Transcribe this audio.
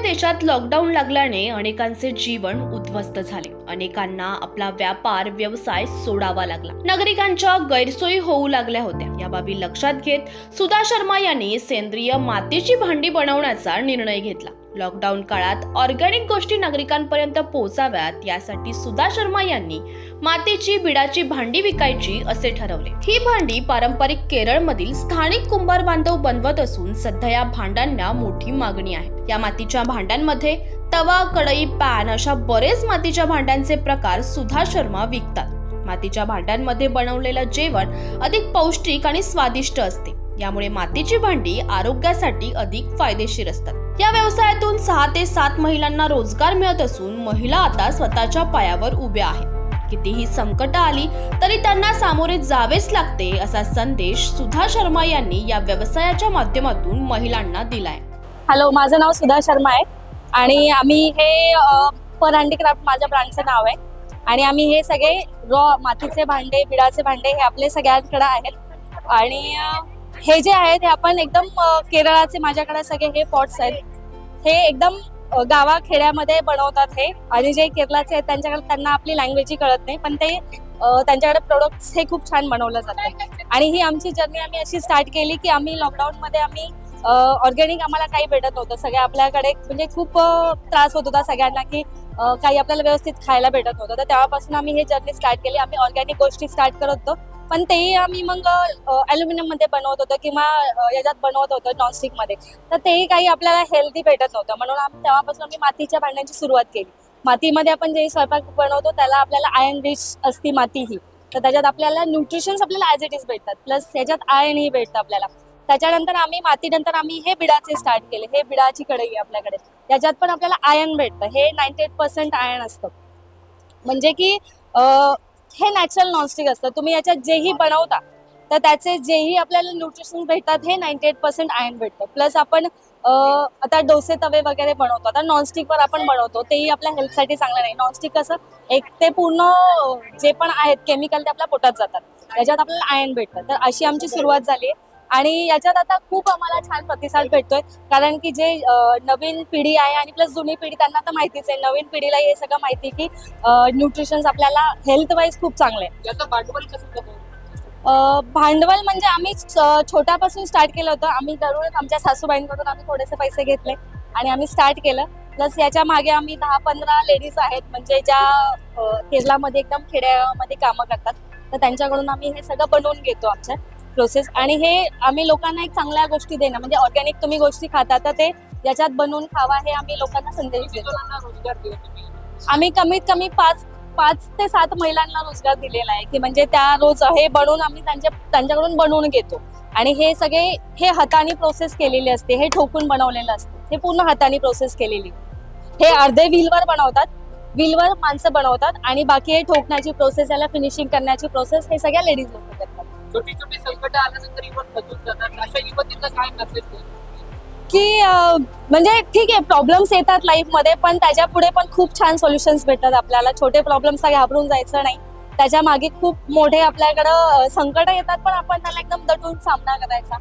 देशात लॉकडाऊन लागल्याने अनेकांचे जीवन उद्ध्वस्त झाले. अनेकांना आपला व्यापार व्यवसाय सोडावा लागला. नागरिकांच्या गैरसोयी होऊ लागल्या होत्या. या बाबी लक्षात घेत सुधा शर्मा यांनी सेंद्रिय मातीची भांडी बनवण्याचा निर्णय घेतला. लॉकडाऊन काळात ऑर्गॅनिक गोष्टी नागरिकांपर्यंत पोहोचाव्यात यासाठी सुधा शर्मा यांनी मातीची बिडाची भांडी विकायची असे ठरवले. ही भांडी पारंपरिक केरळमधील स्थानिक कुंभार बांधव बनवत असून सध्या या भांड्यांना मोठी मागणी आहे. या मातीच्या भांड्यांमध्ये तवा कढई पॅन अशा बरेच मातीच्या भांड्यांचे प्रकार सुधा शर्मा विकतात. मातीच्या भांड्यांमध्ये बनवलेलं जेवण अधिक पौष्टिक आणि स्वादिष्ट असते. यामुळे मातीची भांडी आरोग्यासाठी अधिक फायदेशीर असतात. या व्यवसायातून सहा ते सात महिलांना रोजगार मिळत असून महिला आता स्वतःच्या पायावर उभ्या आहेत. कितीही संकट आली तरी त्यांना सामोरे जावेच लागते असा संदेश सुधा शर्मा यांनी या व्यवसायाच्या माध्यमातून महिलांना दिलाय. हॅलो माझं नाव सुधा शर्मा आहे. आणि आम्ही हे पर हँडीक्राफ्ट माझ्या ब्रँडचं नाव आहे. आणि आम्ही हे सगळे रॉ मातीचे भांडे बिडाचे भांडे हे आपले सगळ्यांकडे आहेत. आणि हे जे आहेत हे आपण एकदम केरळाचे माझ्याकडे सगळे हे पॉट्स आहेत. हे एकदम गावाखेड्यामध्ये बनवतात हे. आणि जे केरळाचे आहेत त्यांच्याकडे त्यांना आपली लँग्वेजही कळत नाही. पण ते त्यांच्याकडे प्रोडक्ट्स हे खूप छान बनवलं जातं. आणि ही आमची जर्नी आम्ही अशी स्टार्ट केली की आम्ही लॉकडाऊनमध्ये आम्ही ऑर्गॅनिक आम्हाला काही भेटत नव्हतं. सगळ्या आपल्याकडे म्हणजे खूप त्रास होत होता सगळ्यांना की काही आपल्याला व्यवस्थित खायला भेटत नव्हतं. तर तेव्हापासून आम्ही हे जर्नी स्टार्ट केली. आम्ही ऑर्गॅनिक गोष्टी स्टार्ट करत होतो. पण तेही आम्ही मग ॲल्युमिनियममध्ये बनवत होतो किंवा याच्यात बनवत होतो नॉनस्टिकमध्ये. तर तेही काही आपल्याला हेल्दी भेटत नव्हतं. म्हणून आम्ही तेव्हापासून आम्ही मातीच्या भांड्यांची सुरुवात केली. मातीमध्ये आपण जे स्वयंपाक बनवतो त्याला आपल्याला आयर्न रिच असती माती ही. तर त्याच्यात आपल्याला न्यूट्रिशन्स आपल्याला ॲज इट इज भेटतात. प्लस याच्यात आयर्नही भेटतं आपल्याला. त्याच्यानंतर आम्ही मातीनंतर आम्ही हे बिडाचे स्टार्ट केले. हे बिडाची कढई आपल्याकडे. त्याच्यात पण आपल्याला आयर्न भेटतं. हे नाईन्टी एट पर्सेंट आयर्न असतं. म्हणजे की हे नॅचरल नॉनस्टिक असतं. तुम्ही याच्यात जेही बनवता तर त्याचे जेही आपल्याला न्यूट्रिशन भेटतात हे नाईन्टी एट पर्सेंट आयर्न भेटतं. प्लस आपण आता डोसे तवे वगैरे बनवतो. आता नॉनस्टिकवर आपण बनवतो तेही आपल्या हेल्थसाठी चांगलं नाही. नॉनस्टिक कसं एक ते पूर्ण जे पण आहेत केमिकल ते आपल्या पोटात जातात. याच्यात आपल्याला आयन भेटतं. तर अशी आमची सुरुवात झाली आहे. आणि याच्यात आता खूप आम्हाला छान प्रतिसाद भेटतोय. कारण की जे नवीन पिढी आहे आणि प्लस जुनी पिढी त्यांना तर माहितीच आहे. नवीन पिढीला हे सगळं माहिती की न्यूट्रिशन आपल्याला हेल्थ वाईज खूप चांगलं आहे. भांडवल म्हणजे आम्ही छोट्यापासून स्टार्ट केलं होतं. आम्ही दररोज आमच्या सासूबाईंकडून आम्ही थोडेसे पैसे घेतले आणि आम्ही स्टार्ट केलं. प्लस याच्या मागे आम्ही दहा पंधरा लेडीज आहेत. म्हणजे ज्या अं, केरळामध्ये एकदम खेड्यामध्ये कामं करतात. तर त्यांच्याकडून आम्ही हे सगळं बनवून घेतो आमच्या प्रोसेस आणि हे आम्ही लोकांना एक चांगल्या गोष्टी देणं म्हणजे ऑर्गॅनिक तुम्ही गोष्टी खाता तर ते याच्यात बनवून खावा हे आम्ही लोकांना संदेश देतो. आम्ही कमीत कमी पाच पाच ते सात महिलांना रोजगार दिलेला आहे की म्हणजे त्या रोज हे बनवून आम्ही त्यांच्या त्यांच्याकडून बनवून घेतो. आणि हे सगळे हे हाताने प्रोसेस केलेले असते हे ठोकून बनवलेलं असते. हे पूर्ण हाताने प्रोसेस केलेली. हे अर्धे व्हीलवर बनवतात व्हीलवर माणसं बनवतात आणि बाकी हे ठोकण्याची प्रोसेस याला फिनिशिंग करण्याची प्रोसेस हे सगळ्या लेडीज लोक करतात. छोटी आल्यानंतर इव्हन खचून जातात अशा युवतींना काय मेसेज की म्हणजे ठीक आहे प्रॉब्लेम्स येतात लाईफमध्ये पण त्याच्या पुढे पण खूप छान सोल्युशन्स भेटतात आपल्याला. छोटे प्रॉब्लेम्सला घाबरून जायचं नाही. त्याच्यामागे खूप मोठे आपल्याकडं संकट येतात पण आपण त्याला एकदम दटून सामना करायचा.